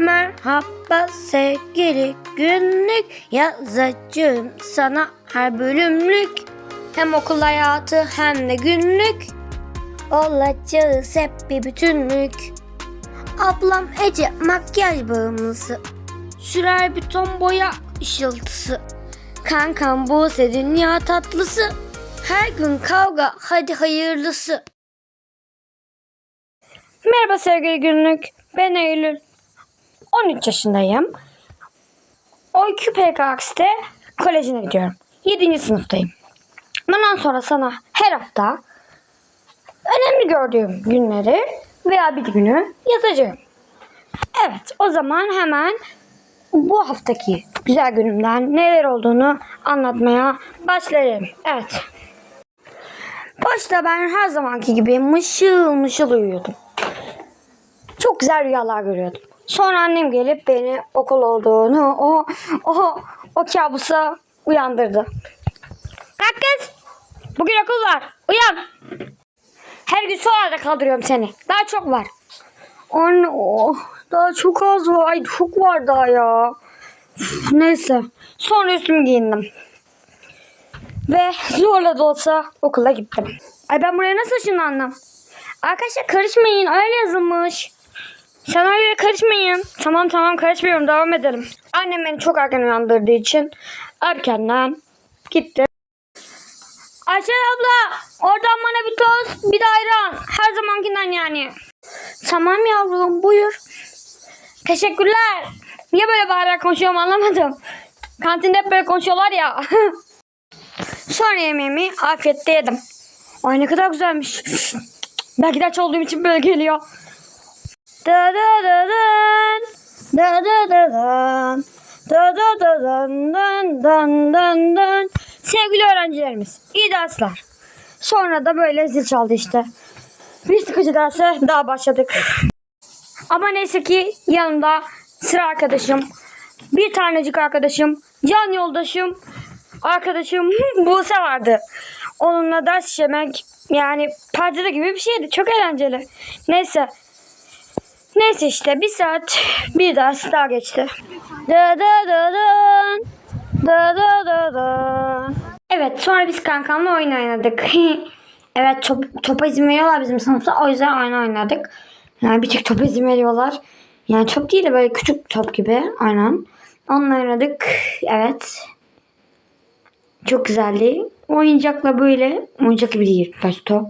Merhaba sevgili günlük yazacağım sana her bölümlük hem okul hayatı hem de günlük olacağız hep bir bütünlük. Ablam Ece makyaj bağımlısı sürer bir ton boya ışıltısı. Kankam Buse dünya tatlısı her gün kavga hadi hayırlısı. Merhaba sevgili günlük. Ben Eylül. 13 yaşındayım. OQ PKX'te kolejine gidiyorum. 7. sınıftayım. Bundan sonra sana her hafta önemli gördüğüm günleri veya bir günü yazacağım. Evet o zaman hemen bu haftaki güzel günümden neler olduğunu anlatmaya başlayayım. Evet. Başta ben her zamanki gibi mışıl mışıl uyuyordum. Çok güzel rüyalar görüyordum. Sonra annem gelip beni okul olduğunu o o o kabusa uyandırdı. Kalk kız. Bugün okul var. Uyan. Her gün arada kaldırıyorum seni. Daha çok var. Anne oh, daha çok az var. Ay çok var daha ya. Neyse. Sonra üstümü giyindim. Ve zorla da olsa okula gittim. Ay ben buraya nasıl ışınlandım? Arkadaşlar karışmayın. Öyle yazılmış. Öyle karışmayın. Tamam tamam karışmıyorum. Devam edelim. Annem beni çok erken uyandırdığı için erkenden gitti. Ayşe abla oradan bana bir tost bir de ayran. Her zamankinden yani. Tamam yavrum buyur. Teşekkürler. Niye böyle bağırarak konuşuyorum anlamadım. Kantinde hep böyle konuşuyorlar ya. Sonra yemeğimi afiyetle yedim. Ay ne kadar güzelmiş. Belki de aç olduğum için böyle geliyor. Da da da dan. Da da da dan. Da da da dan dan dan dan dan. Sevgili öğrencilerimiz, iyi dersler. Sonra da böyle zil çaldı işte. Bir sıkıcı derse daha başladık. Ama neyse ki yanımda sıra arkadaşım, bir tanecik arkadaşım, can yoldaşım, arkadaşım Buse vardı. Onunla ders işlemek yani perdede gibi bir şeydi. Çok eğlenceli. Neyse. Neyse işte bir saat bir ders daha geçti. Da da da da. Da da da da. Evet sonra biz kankamla oyun oynadık. evet top, topa izin veriyorlar bizim sınıfta. O yüzden oyun oynadık. Yani bir tek topa izin veriyorlar. Yani çok değil de böyle küçük top gibi. Aynen. Onunla oynadık. Evet. Çok güzeldi. Oyuncakla böyle. Oyuncak gibi değil. Baş top.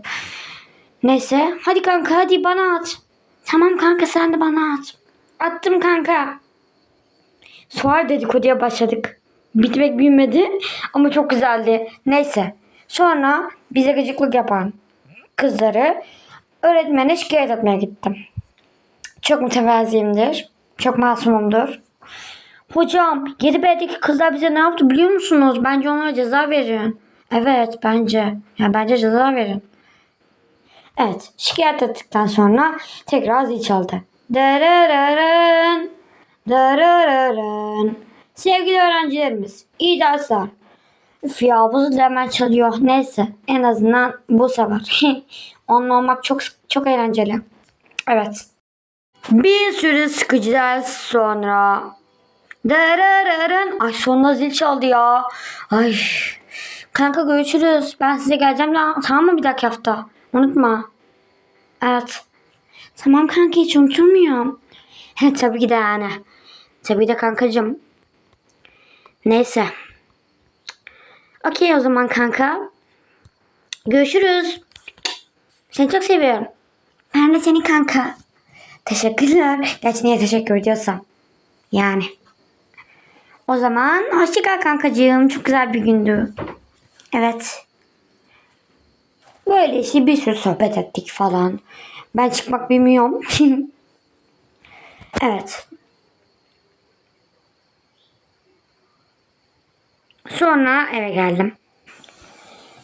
Neyse. Hadi kanka hadi bana at. Tamam kanka sen de bana at. Attım kanka. Sonra dedikoduya başladık. Bitmek bilmedi ama çok güzeldi. Neyse. Sonra bize gıcıklık yapan kızları öğretmene şikayet etmeye gittim. Çok mütevaziyimdir. Çok masumumdur. Hocam 7B'deki kızlar bize ne yaptı biliyor musunuz? Bence onlara ceza verin. Evet bence. Ya bence ceza verin. Evet şikayet ettikten sonra tekrar zil çaldı. Darararın, darararın. Sevgili öğrencilerimiz iyi dersler. Üf ya bu zil hemen çalıyor. Neyse en azından bu sefer. Onunla olmak çok çok eğlenceli. Evet. Bir sürü sıkıcı ders sonra. Darararın. Ay sonunda zil çaldı ya. Ay. Kanka görüşürüz. Ben size geleceğim. Tamam mı bir dahaki hafta? Unutma. Evet. Tamam kanka hiç unutulmuyorum. He tabii ki de yani. Tabii de kankacığım. Neyse. Okey o zaman kanka. Görüşürüz. Seni çok seviyorum. Ben de seni kanka. Teşekkürler. Gerçi niye teşekkür ediyorsam. Yani. O zaman hoşçakal kankacığım. Çok güzel bir gündü. Evet. Böyle bir sürü sohbet ettik falan. Ben çıkmak bilmiyorum. evet. Sonra eve geldim.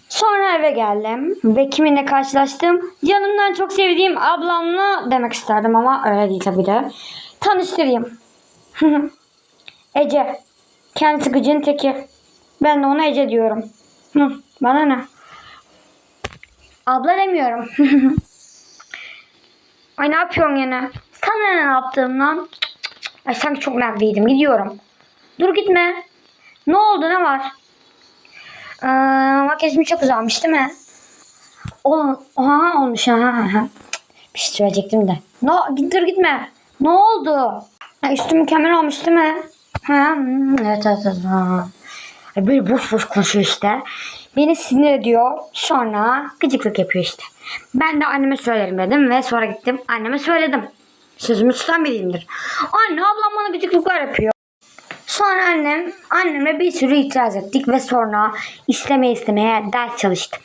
Sonra eve geldim ve kiminle karşılaştım? Canımdan çok sevdiğim ablamla demek isterdim ama öyle değil tabii de. Tanıştırayım. Ece. Kendisi gıcın teki. Ben de ona Ece diyorum. Hı, bana ne? Abla demiyorum. Ay ne yapıyorsun yine? Sana ne yaptığımdan? Ay sanki çok meraklıydım. Gidiyorum. Dur gitme. Ne oldu ne var? Ee, makyajım çok güzelmiş değil mi? Ol, aha olmuş aha, aha. Bir şey söyleyecektim de. No, dur gitme. Ne oldu? Ha, üstü mükemmel olmuş değil mi? Ha, hmm, evet evet evet. Böyle boş boş konuşuyor işte. Beni sinir ediyor. Sonra gıcıklık yapıyor işte. Ben de anneme söylerim dedim ve sonra gittim anneme söyledim. Sözümü tutan biriyimdir. Anne ablam bana gıcıklıklar yapıyor. Sonra annem, anneme bir sürü itiraz ettik ve sonra istemeye istemeye ders çalıştım.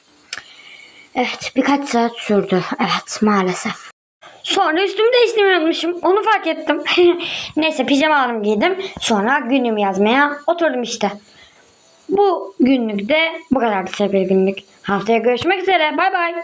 Evet birkaç saat sürdü. Evet maalesef. Sonra üstümü değiştirmeyi unutmuşum. Onu fark ettim. Neyse pijamalarımı giydim. Sonra günlüğümü yazmaya oturdum işte. Bu günlük de bu kadardı sevgili günlük. Haftaya görüşmek üzere. Bay bay.